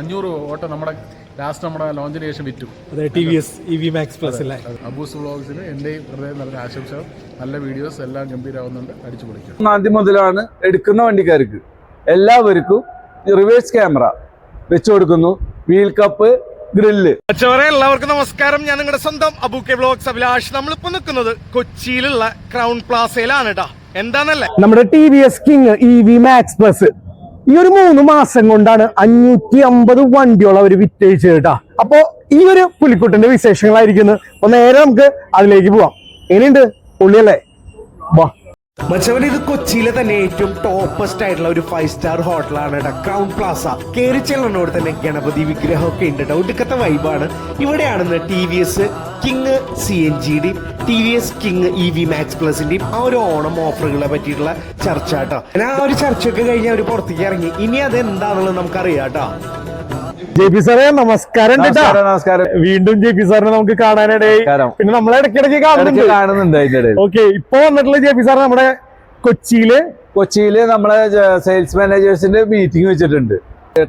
അഞ്ഞൂറ് ഓട്ടോ നമ്മുടെ ലാസ്റ്റ് നമ്മുടെ ലോഞ്ചിന് ശേഷം വിറ്റു. അതെ T V S E V max plus അല്ലേ? അബൂസ് വ്ളോഗ്സിന് എന്റെയും ഹൃദയം നല്ല ആശംസകൾ. നല്ല വീഡിയോസ് എല്ലാം ഗംഭീരമാവുന്നുണ്ട് അടിച്ചു പൊളിക്കും. ഒന്നാം തീയതി മുതലാണ് എടുക്കുന്ന വണ്ടിക്കാർക്ക് എല്ലാവർക്കും റിവേഴ്സ് ക്യാമറ വെച്ചു കൊടുക്കുന്നു. വീൽ കപ്പ് ഗ്രില്ല് അച്ചവരെ എല്ലാവർക്കും നമസ്കാരം. ഞാൻ നിങ്ങളുടെ സ്വന്തം അബൂക്കെ ബ്ലോഗ്സ് അഭിലാഷ്. നമ്മളിപ്പോ നിൽക്കുന്നത് കൊച്ചിയിലുള്ള ക്രൗൺ പ്ലാസയിലാണ് കേട്ടോ എന്താന്നല്ലേ? നമ്മുടെ T V S king E V max plus ഈ ഒരു മൂന്ന് മാസം കൊണ്ടാണ് അഞ്ഞൂറ്റി അമ്പത് വണ്ടിയോളം അവർ വിറ്റഴിച്ചത് കേട്ടാ അപ്പോ ഈ ഒരു പുലിക്കുട്ടന്റെ വിശേഷങ്ങളായിരിക്കുന്നു. അപ്പൊ നേരെ നമുക്ക് അതിലേക്ക് പോവാം. എങ്ങനെയുണ്ട്? പുള്ളിയല്ലേ വാ. മച്ചവൻ ഇത് കൊച്ചിയിലെ തന്നെ ഏറ്റവും ടോപ്പസ്റ്റ് ആയിട്ടുള്ള ഒരു ഫൈവ് സ്റ്റാർ ഹോട്ടലാണ് ക്രൗൺ പ്ലാസ കയറി ചെല്ലണോട് തന്നെ ഗണപതി വിഗ്രഹം ഒക്കെ ഉണ്ട് ഒടുക്കത്തെ വൈബാണ് ഇവിടെയാണെന്ന് T V S king C N ജിയുടെയും T V S king E V max പ്ലസിന്റെയും ആ ഒരു ഓണം ഓഫറുകളെ പറ്റിയിട്ടുള്ള ചർച്ച കേട്ടോ. ഞാൻ ആ ഒരു ചർച്ചയൊക്കെ കഴിഞ്ഞ് അവർ പുറത്തേക്ക് ഇറങ്ങി. ഇനി അത് എന്താണെന്നുള്ളത് നമുക്കറിയാം കേട്ടോ. ജെ പി സാറേ നമസ്കാരം. നമസ്കാരം നമസ്കാരം. വീണ്ടും ജെ പി സാറിനെ നമുക്ക് കാണാനിടയായി. പിന്നെ നമ്മളെ ഇടയ്ക്കിടയ്ക്ക് കാണുന്നുണ്ട്. ഓക്കെ ഇപ്പൊ വന്നിട്ടുള്ള ജെ പി സാർ നമ്മുടെ കൊച്ചിയിൽ? കൊച്ചിയിൽ നമ്മളെ സെയിൽസ് മാനേജേഴ്സിന്റെ മീറ്റിംഗ് വെച്ചിട്ടുണ്ട്.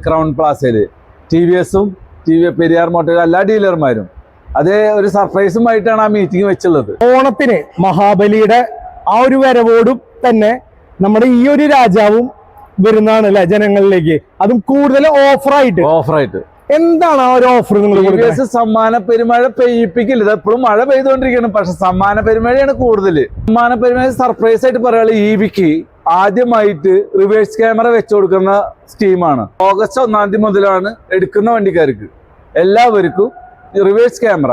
ക്രൗൺ പ്ലാസയിൽ ടി വി എസും ടി വി പെരിയാർ മോട്ടോർ എല്ലാ ഡീലർമാരും അത് ഒരു സർപ്രൈസുമായിട്ടാണ് ആ മീറ്റിംഗ് വെച്ചുള്ളത്. ഓണത്തിന് മഹാബലിയുടെ ആ ഒരു വരവോടും തന്നെ നമ്മുടെ ഈ ഒരു രാജാവും വരുന്നതാണ് അല്ലെ ജനങ്ങളിലേക്ക്. അതും കൂടുതൽ ഓഫറായിട്ട്. ഓഫറായിട്ട്. എന്താണ് ആ ഒരു ഓഫർ നിങ്ങൾ സമ്മാന പെരുമഴ പെയ്യിപ്പിക്കില്ല. എപ്പോഴും മഴ പെയ്തുകൊണ്ടിരിക്കണം പക്ഷെ സമ്മാന പെരുമഴയാണ് കൂടുതൽ സമ്മാന പെരുമഴ സർപ്രൈസ് ആയിട്ട് പറയാനുള്ള ഈ വിക്ക് ആദ്യമായിട്ട് റിവേഴ്സ് ക്യാമറ വെച്ചു കൊടുക്കുന്ന സ്കീമാണ് ഓഗസ്റ്റ് ഒന്നാം തീയതി മുതലാണ് എടുക്കുന്ന വണ്ടിക്കാർക്ക്. എല്ലാവർക്കും റിവേഴ്സ് ക്യാമറ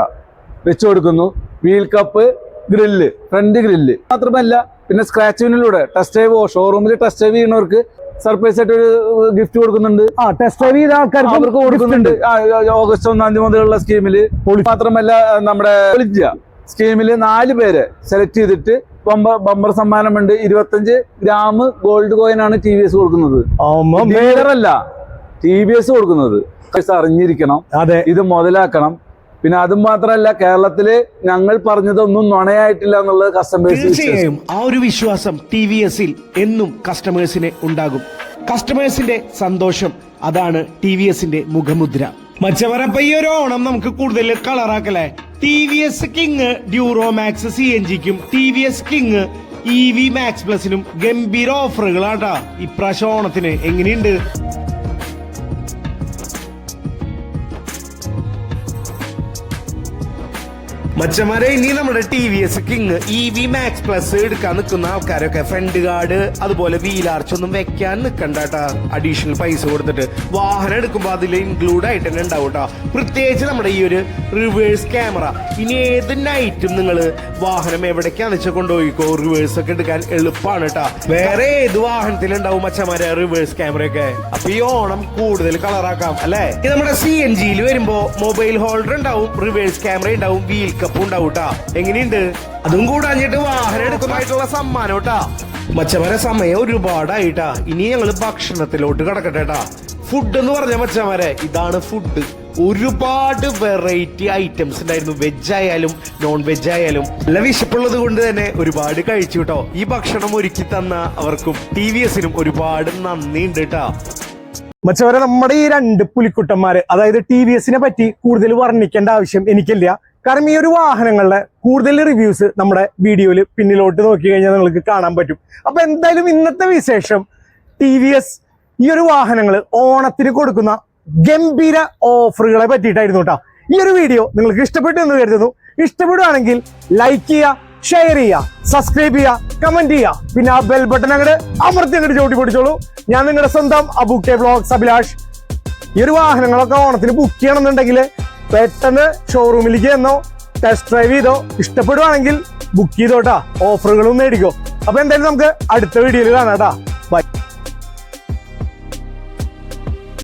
വെച്ചു കൊടുക്കുന്നു. Wheel cup grill front grill മാത്രമല്ല പിന്നെ സ്ക്രാച്ച് വിനിലൂടെ ടെസ്റ്റ് ഡ്രൈവ് ഷോറൂമിൽ ടെസ്റ്റ് ഡ്രൈവ് ചെയ്യുന്നവർക്ക് സർപ്രൈസ് ആയിട്ട് ഒരു ഗിഫ്റ്റ് കൊടുക്കുന്നുണ്ട്. ആ ടെസ്റ്റ് ഡ്രൈവ് ചെയ്ത ആൾക്കാർക്ക് അവർക്ക് കൊടുക്കുന്നുണ്ട്. ഓഗസ്റ്റ് ഒന്നാം തീയതി മുതലുള്ള സ്കീമിൽ മാത്രമല്ല നമ്മുടെ സ്കീമിൽ സ്കീമിൽ നാല് പേരെ സെലക്ട് ചെയ്തിട്ട് ബമ്പർ ബമ്പർ സമ്മാനമുണ്ട്. ഇരുപത്തഞ്ച് ഗ്രാം ഗോൾഡ് കോയിൻ ആണ് ടി വി എസ് കൊടുക്കുന്നത്. ഡീലറല്ല ടി വി എസ് കൊടുക്കുന്നത്. അറിഞ്ഞിരിക്കണം. അതെ. ഇത് മുതലാക്കണം. പിന്നെ അതും മാത്രമല്ല കേരളത്തിൽ ഞങ്ങൾ പറഞ്ഞതൊന്നും നുണയായിട്ടില്ല എന്നുള്ളത് കസ്റ്റമേഴ്സ് തീർച്ചയായും. ആ ഒരു വിശ്വാസം ടി വി എസിൽ എന്നും കസ്റ്റമേഴ്സിന് ഉണ്ടാകും. കസ്റ്റമേഴ്സിന്റെ സന്തോഷം അതാണ് ടി വി എസിന്റെ മുഖമുദ്ര. മച്ചവരപ്പ ഈ ഒരു ഓണം നമുക്ക് കൂടുതൽ കളറാക്കലേ T V S king duro max C N ജിക്കും T V S king E V max പ്ലസിനും ഗംഭീര ഓഫറുകളാട്ടാ ഇപ്രാവശ്യം ഓണത്തിന് എങ്ങനെയുണ്ട്? മച്ചന്മാരെ ഇനി നമ്മുടെ T V S king E V max plus എടുക്കാൻ നിൽക്കുന്ന ആൾക്കാരൊക്കെ ഫ്രണ്ട് ഗാർഡ് അതുപോലെ വീലാർച്ച് ഒന്നും വെക്കാൻ നിൽക്കണ്ടാട്ടാ അഡീഷണൽ പൈസ കൊടുത്തിട്ട് വാഹനം എടുക്കുമ്പോൾ അതിൽ ഇൻക്ലൂഡ് ആയിട്ട് തന്നെ ഉണ്ടാവും കേട്ടോ പ്രത്യേകിച്ച് നമ്മുടെ ഈ ഒരു റിവേഴ്സ് ക്യാമറ ഇനി ഏത് നൈറ്റും നിങ്ങൾ വാഹനം എവിടേക്കാന്ന് വെച്ചാൽ കൊണ്ടുപോയിക്കോ? റിവേഴ്സ് ഒക്കെ എടുക്കാൻ എളുപ്പമാണ് കേട്ടോ വേറെ ഏത് വാഹനത്തിലുണ്ടാവും മച്ചന്മാരെ റിവേഴ്സ് ക്യാമറയൊക്കെ അപ്പൊ ഈ ഓണം കൂടുതൽ കളറാക്കാം അല്ലേ? നമ്മുടെ സി എൻ ജിയിൽ വരുമ്പോ മൊബൈൽ ഹോൾഡർ ഉണ്ടാവും റിവേഴ്സ് ക്യാമറ ഉണ്ടാവും വീൽ കപ്പ് കേട്ടാ എങ്ങനെയുണ്ട്? അതും കൂടാഞ്ഞിട്ട് വാഹനം എടുക്കുന്നതായിട്ടുള്ള സമ്മാനം കേട്ടാ മച്ചമാരെ സമയം ഒരുപാടായിട്ടാ. ഇനി ഞങ്ങൾ ഭക്ഷണത്തിലോട്ട് കിടക്കട്ടെട്ടാ. ഫുഡ് എന്ന് പറഞ്ഞ മച്ചമാരെ ഇതാണ് ഫുഡ് ഒരുപാട് വെറൈറ്റി ഐറ്റംസ് ഉണ്ടായിരുന്നു. വെജ് ആയാലും നോൺ വെജ് ആയാലും. നല്ല വിശപ്പുള്ളത് കൊണ്ട് തന്നെ ഒരുപാട് കഴിച്ചു കേട്ടോ ഈ ഭക്ഷണം ഒരുക്കി തന്ന അവർക്കും ടി വി എസിനും ഒരുപാട് നന്ദി ഉണ്ട് കേട്ടാ മച്ചവരെ നമ്മുടെ ഈ രണ്ട് പുലിക്കുട്ടന്മാര് അതായത് ടി വി എസിനെ പറ്റി കൂടുതൽ വർണിക്കേണ്ട ആവശ്യം എനിക്കില്ല. കാരണം ഈ ഒരു വാഹനങ്ങളുടെ കൂടുതൽ റിവ്യൂസ് നമ്മുടെ വീഡിയോയിൽ പിന്നിലോട്ട് നോക്കി കഴിഞ്ഞാൽ നിങ്ങൾക്ക് കാണാൻ പറ്റും. അപ്പൊ എന്തായാലും ഇന്നത്തെ വിശേഷം ടി വി എസ് ഈ ഒരു വാഹനങ്ങൾ ഓണത്തിന് കൊടുക്കുന്ന ഗംഭീര ഓഫറുകളെ പറ്റിയിട്ടായിരുന്നു കേട്ടോ ഈ ഒരു വീഡിയോ നിങ്ങൾക്ക് ഇഷ്ടപ്പെട്ടു എന്ന് കരുതുന്നു. ഇഷ്ടപ്പെടുകയാണെങ്കിൽ ലൈക്ക് ചെയ്യുക ഷെയർ ചെയ്യുക സബ്സ്ക്രൈബ് ചെയ്യുക കമന്റ് ചെയ്യുക. പിന്നെ ആ ബെൽ ബട്ടൺ അങ്ങോട്ട് അമർത്തി അങ്ങോട്ട് ചവിട്ടി പിടിച്ചോളൂ. ഞാൻ നിങ്ങളുടെ സ്വന്തം അബുക്കെ ബ്ലോഗ് അഭിലാഷ്. ഈ ഒരു വാഹനങ്ങളൊക്കെ ഓണത്തിന് ബുക്ക് ചെയ്യണമെന്നുണ്ടെങ്കിൽ പെട്ടെന്ന് ഷോറൂമിലേക്ക് ചെന്നോ ടെസ്റ്റ് ഡ്രൈവ് ചെയ്തോ ഇഷ്ടപ്പെടുവാണെങ്കിൽ ബുക്ക് ചെയ്തോട്ടാ. ഓഫറുകളും നേടിക്കോ അപ്പൊ എന്തായാലും നമുക്ക് അടുത്ത വീഡിയോയിൽ കാണാം